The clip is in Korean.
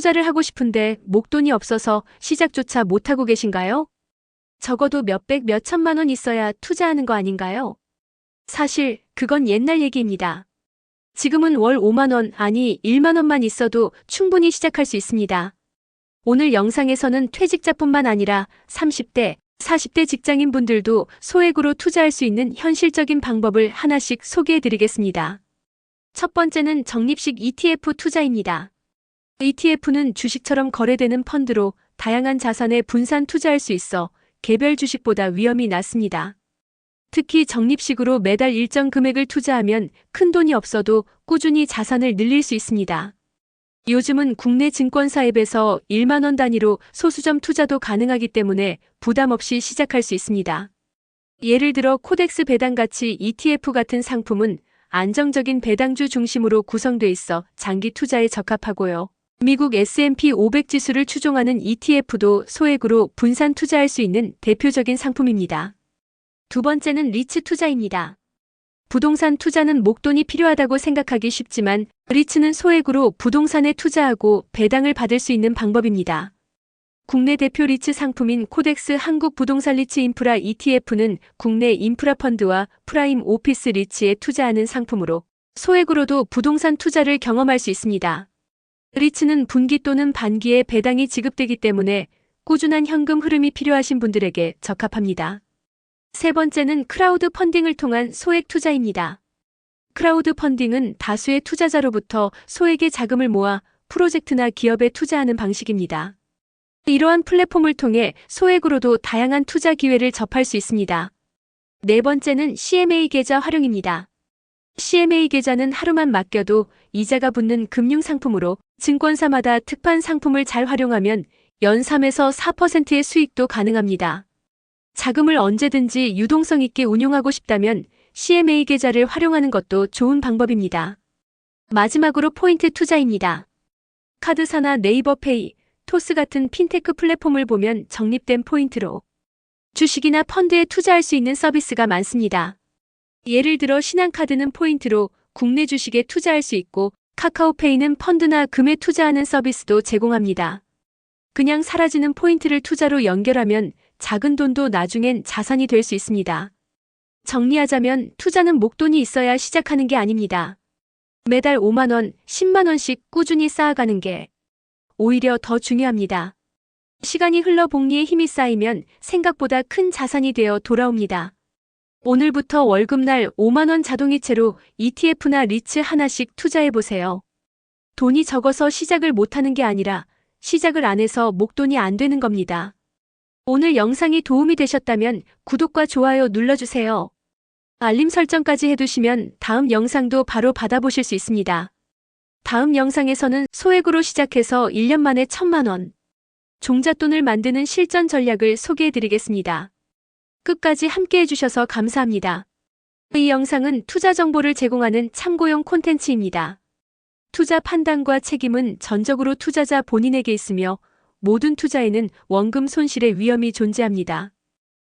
투자를 하고 싶은데 목돈이 없어서 시작조차 못하고 계신가요? 적어도 몇백 몇천만 원 있어야 투자하는 거 아닌가요? 사실 그건 옛날 얘기입니다. 지금은 월 5만 원, 아니 1만 원만 있어도 충분히 시작할 수 있습니다. 오늘 영상에서는 퇴직자뿐만 아니라 30대, 40대 직장인 분들도 소액으로 투자할 수 있는 현실적인 방법을 하나씩 소개해 드리겠습니다. 첫 번째는 적립식 ETF 투자입니다. ETF는 주식처럼 거래되는 펀드로 다양한 자산에 분산 투자할 수 있어 개별 주식보다 위험이 낮습니다. 특히 적립식으로 매달 일정 금액을 투자하면 큰 돈이 없어도 꾸준히 자산을 늘릴 수 있습니다. 요즘은 국내 증권사 앱에서 1만원 단위로 소수점 투자도 가능하기 때문에 부담 없이 시작할 수 있습니다. 예를 들어 코덱스 배당가치 ETF 같은 상품은 안정적인 배당주 중심으로 구성돼 있어 장기 투자에 적합하고요. 미국 S&P 500 지수를 추종하는 ETF도 소액으로 분산 투자할 수 있는 대표적인 상품입니다. 두 번째는 리츠 투자입니다. 부동산 투자는 목돈이 필요하다고 생각하기 쉽지만 리츠는 소액으로 부동산에 투자하고 배당을 받을 수 있는 방법입니다. 국내 대표 리츠 상품인 코덱스 한국 부동산 리츠 인프라 ETF는 국내 인프라 펀드와 프라임 오피스 리츠에 투자하는 상품으로 소액으로도 부동산 투자를 경험할 수 있습니다. 리츠는 분기 또는 반기에 배당이 지급되기 때문에 꾸준한 현금 흐름이 필요하신 분들에게 적합합니다. 세 번째는 크라우드 펀딩을 통한 소액 투자입니다. 크라우드 펀딩은 다수의 투자자로부터 소액의 자금을 모아 프로젝트나 기업에 투자하는 방식입니다. 이러한 플랫폼을 통해 소액으로도 다양한 투자 기회를 접할 수 있습니다. 네 번째는 CMA 계좌 활용입니다. CMA 계좌는 하루만 맡겨도 이자가 붙는 금융 상품으로 증권사마다 특판 상품을 잘 활용하면 연 3에서 4%의 수익도 가능합니다. 자금을 언제든지 유동성 있게 운용하고 싶다면 CMA 계좌를 활용하는 것도 좋은 방법입니다. 마지막으로 포인트 투자입니다. 카드사나 네이버페이, 토스 같은 핀테크 플랫폼을 보면 적립된 포인트로 주식이나 펀드에 투자할 수 있는 서비스가 많습니다. 예를 들어 신한카드는 포인트로 국내 주식에 투자할 수 있고 카카오페이는 펀드나 금에 투자하는 서비스도 제공합니다. 그냥 사라지는 포인트를 투자로 연결하면 작은 돈도 나중엔 자산이 될 수 있습니다. 정리하자면 투자는 목돈이 있어야 시작하는 게 아닙니다. 매달 5만원, 10만원씩 꾸준히 쌓아가는 게 오히려 더 중요합니다. 시간이 흘러 복리에 힘이 쌓이면 생각보다 큰 자산이 되어 돌아옵니다. 오늘부터 월급날 5만원 자동이체로 ETF나 리츠 하나씩 투자해보세요. 돈이 적어서 시작을 못하는 게 아니라 시작을 안 해서 목돈이 안 되는 겁니다. 오늘 영상이 도움이 되셨다면 구독과 좋아요 눌러주세요. 알림 설정까지 해두시면 다음 영상도 바로 받아보실 수 있습니다. 다음 영상에서는 소액으로 시작해서 1년 만에 천만 원. 종잣돈을 만드는 실전 전략을 소개해드리겠습니다. 끝까지 함께 해주셔서 감사합니다. 이 영상은 투자 정보를 제공하는 참고용 콘텐츠입니다. 투자 판단과 책임은 전적으로 투자자 본인에게 있으며 모든 투자에는 원금 손실의 위험이 존재합니다.